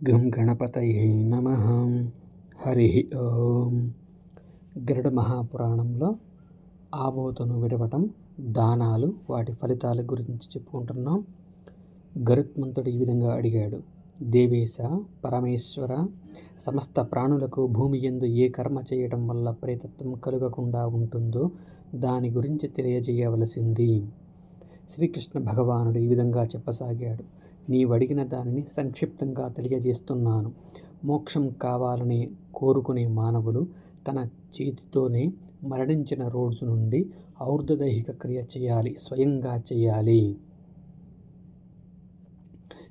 గం గణపతయే నమ హరి ఓం గరుడ మహాపురాణంలో ఆబోతును విడవటం దానాలు వాటి ఫలితాల గురించి చెప్పుకుంటున్నాం. గరుత్మంతుడు ఈ విధంగా అడిగాడు దేవేశ పరమేశ్వర సమస్త ప్రాణులకు భూమి ఎందు ఏ కర్మ చేయటం వల్ల ప్రేతత్వం కలుగకుండా ఉంటుందో దాని గురించి తెలియజేయవలసింది. శ్రీకృష్ణ భగవానుడు ఈ విధంగా చెప్పసాగాడు నీవడిగిన దానిని సంక్షిప్తంగా తెలియజేస్తున్నాను. మోక్షం కావాలని కోరుకునే మానవులు తన చేతితోనే మరణించిన రోజు నుండి ఔర్ధదైహిక క్రియ చేయాలి స్వయంగా చేయాలి.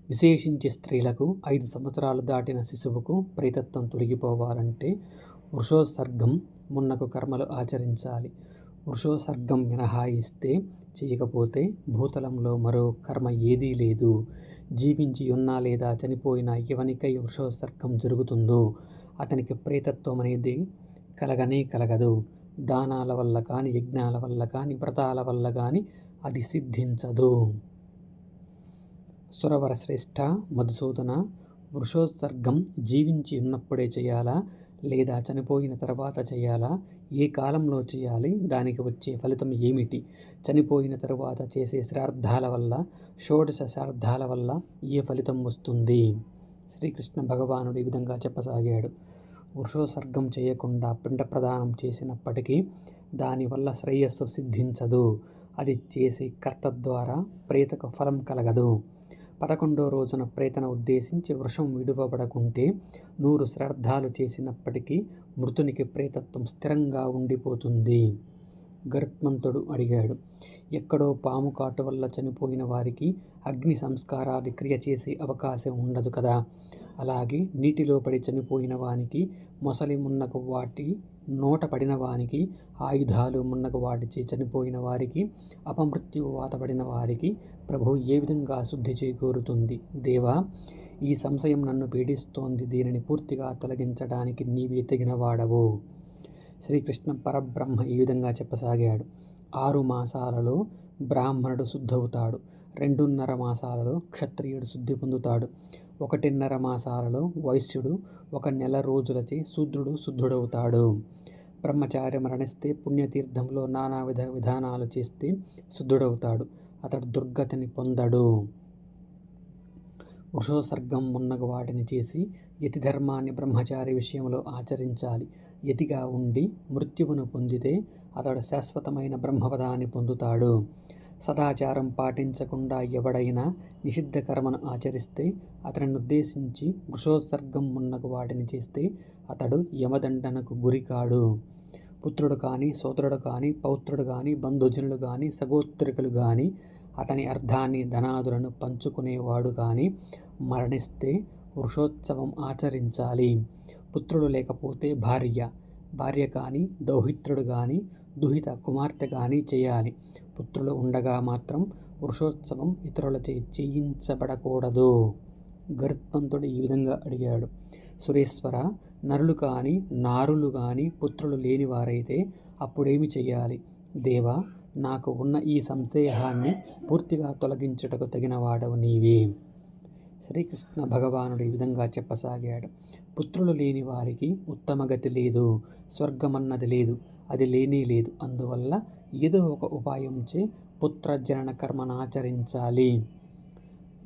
విశేషించి స్త్రీలకు ఐదు సంవత్సరాలు దాటిన శిశువుకు ప్రేతత్వం తొలగిపోవాలంటే వృషోత్సర్గం మున్నకు కర్మలు ఆచరించాలి. వృషోసర్గం మినహాయిస్తే చేయకపోతే భూతలంలో మరో కర్మ ఏదీ లేదు. జీవించి ఉన్నా లేదా చనిపోయిన ఎవనికై వృషోసర్గం జరుగుతుందో అతనికి ప్రేతత్వం అనేది కలగనే కలగదు. దానాల వల్ల కానీ యజ్ఞాల వల్ల కానీ వ్రతాల వల్ల కానీ అది సిద్ధించదు. సురవర శ్రేష్ఠ మధుసూదన వృషోత్సర్గం జీవించి ఉన్నప్పుడే చేయాలా? లేదా చనిపోయిన తర్వాత చేయాలా? ఏ కాలంలో చేయాలి? దానికి వచ్చే ఫలితం ఏమిటి? చనిపోయిన తరువాత చేసే శ్రార్థాల వల్ల షోడశ శ్రార్థాల వల్ల ఏ ఫలితం వస్తుంది? శ్రీకృష్ణ భగవానుడు ఈ విధంగా చెప్పసాగాడు. వృషోసర్గం చేయకుండా పిండ ప్రదానం చేసినప్పటికీ దానివల్ల శ్రేయస్సు సిద్ధించదు. అది చేసే కర్త ద్వారా ప్రేతకు ఫలం కలగదు. పదకొండో రోజున ప్రేతన ఉద్దేశించి వృషం విడువబడకుంటే నూరు శ్రాద్ధాలు చేసినప్పటికీ మృతునికి ప్రేతత్వం స్థిరంగా ఉండిపోతుంది. గరుత్మంతుడు అడిగాడు. ఎక్కడో పాము కాటు వల్ల చనిపోయిన వారికి అగ్ని సంస్కారాది క్రియ చేసే అవకాశం ఉండదు కదా. అలాగే నీటిలో పడి చనిపోయిన వానికి మొసలి మున్నకు వాటి నోట పడిన వానికి ఆయుధాలు మున్నకు వాటిచి చనిపోయిన వారికి అపమృత్యు వాతపడిన వారికి ప్రభు ఏ విధంగా శుద్ధి చేకూరుతుంది? దేవా ఈ సంశయం నన్ను పీడిస్తోంది. దీనిని పూర్తిగా తొలగించడానికి నీవే తగిన వాడవు శ్రీకృష్ణ పరబ్రహ్మ ఈ విధంగా చెప్పసాగాడు. ఆరు మాసాలలో బ్రాహ్మణుడు శుద్ధవుతాడు. రెండున్నర మాసాలలో క్షత్రియుడు శుద్ధి పొందుతాడు. ఒకటిన్నర మాసాలలో వైశ్యుడు ఒక నెల రోజులచే శూద్రుడు శుద్ధుడవుతాడు. బ్రహ్మచారి మరణిస్తే పుణ్యతీర్థంలో నానా విధ విధానాలు చేస్తే శుద్ధుడవుతాడు. అతడు దుర్గతిని పొందడు. వృషోసర్గం మున్నగు వాటిని చేసి యతి ధర్మాన్ని బ్రహ్మచారి విషయంలో ఆచరించాలి. యతిగా ఉండి మృత్యువును పొందితే అతడు శాశ్వతమైన బ్రహ్మపదాన్ని పొందుతాడు. సదాచారం పాటించకుండా ఎవడైనా నిషిద్ధ కర్మను ఆచరిస్తే అతనిని ఉద్దేశించి వృషోత్సర్గం మున్నగు వాటిని చేస్తే అతడు యమదండనకు గురికాడు. పుత్రుడు కానీ సోదరుడు కానీ పౌత్రుడు కానీ బంధుజనులు కానీ సగోత్రికులు కానీ అతని అర్థాన్ని ధనాదులను పంచుకునేవాడు కానీ మరణిస్తే వృషోత్సవం ఆచరించాలి. పుత్రుడు లేకపోతే భార్య భార్య కానీ దౌహిత్రుడు కానీ దుహిత కుమార్తె కానీ చేయాలి. పుత్రులు ఉండగా మాత్రం వృషోత్సవం ఇతరులచే చేయించబడకూడదు. గరుత్మంతుడు ఈ విధంగా అడిగాడు. సురేశ్వర నరులు కానీ నారులు కానీ పుత్రులు లేనివారైతే అప్పుడేమి చేయాలి? దేవా నాకు ఉన్న ఈ సంశయాన్ని పూర్తిగా తొలగించుటకు తగిన వాడవు నీవే. శ్రీకృష్ణ భగవానుడు ఈ విధంగా చెప్పసాగాడు. పుత్రులు లేని వారికి ఉత్తమ గతి లేదు స్వర్గమన్నది లేదు అది లేనే లేదు. అందువల్ల ఏదో ఒక ఉపాయంచే పుత్రజనన కర్మను ఆచరించాలి.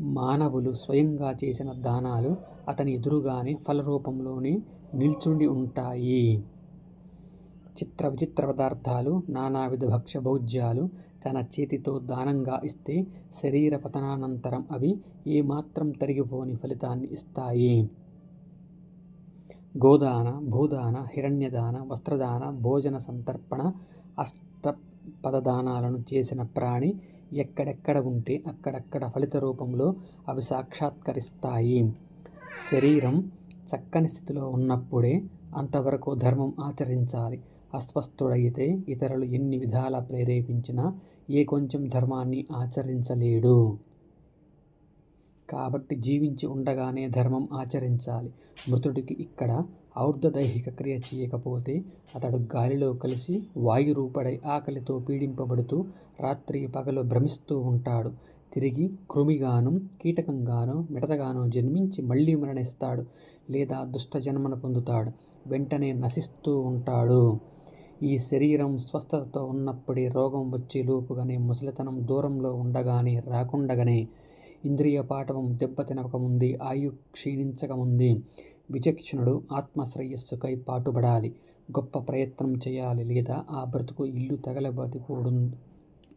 మానవులు స్వయంగా చేసిన దానాలు అతని ఎదురుగానే ఫలరూపంలోనే నిల్చుండి ఉంటాయి. చిత్ర విచిత్ర పదార్థాలు నానావిధ భక్ష్య భోజ్యాలు తన చేతితో దానంగా ఇస్తే శరీర పతనానంతరం అవి ఏమాత్రం తరిగిపోని ఫలితాన్ని ఇస్తాయి. గోదాన భూదాన హిరణ్యదాన వస్త్రదాన భోజన సంతర్పణ అష్ట పదదానాలను చేసిన ప్రాణి ఎక్కడెక్కడ ఉంటే అక్కడక్కడ ఫలిత రూపంలో అవి సాక్షాత్కరిస్తాయి. శరీరం చక్కని స్థితిలో ఉన్నప్పుడే అంతవరకు ధర్మం ఆచరించాలి. అస్వస్థుడైతే ఇతరులు ఎన్ని విధాల ప్రేరేపించినా ఏ కొంచెం ధర్మాన్ని ఆచరించలేడు. కాబట్టి జీవించి ఉండగానే ధర్మం ఆచరించాలి. మృతుడికి ఇక్కడ ఔర్ధదైహిక క్రియ చేయకపోతే అతడు గాలిలో కలిసి వాయురూపడై ఆకలితో పీడింపబడుతూ రాత్రి పగలు భ్రమిస్తూ ఉంటాడు. తిరిగి కృమిగాను కీటకంగాను మిడతగాను జన్మించి మళ్ళీ మరణిస్తాడు లేదా దుష్ట జన్మను పొందుతాడు. వెంటనే నశిస్తూ ఉంటాడు. ఈ శరీరం స్వస్థతతో ఉన్నప్పుడే రోగం వచ్చే లోపుగానే ముసలితనం దూరంలో ఉండగానే రాకుండగానే ఇంద్రియ పాఠవం దెబ్బతినకముంది ఆయు క్షీణించకముంది. విచక్షణుడు ఆత్మశ్రేయస్సుకై పాటుపడాలి. గొప్ప ప్రయత్నం చేయాలి లేదా ఆ బ్రతుకు ఇల్లు తగలబడిపోవడం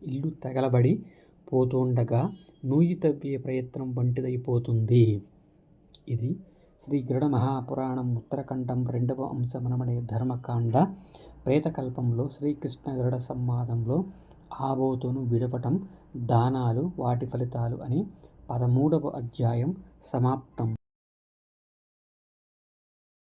ఇల్లు తగలబడి పోతుండగా నూయి తవ్వే ప్రయత్నం వంటిదైపోతుంది. ఇది శ్రీ గరుడ మహాపురాణం ఉత్తరఖండం రెండవ అంశమనమనే ధర్మకాండ. ప్రేతకల్పంలో శ్రీకృష్ణ గరుడ సంవాదంలో ఆబోతును విడపటం దానాలు వాటి ఫలితాలు అని పదమూడవ అధ్యాయం సమాప్తం.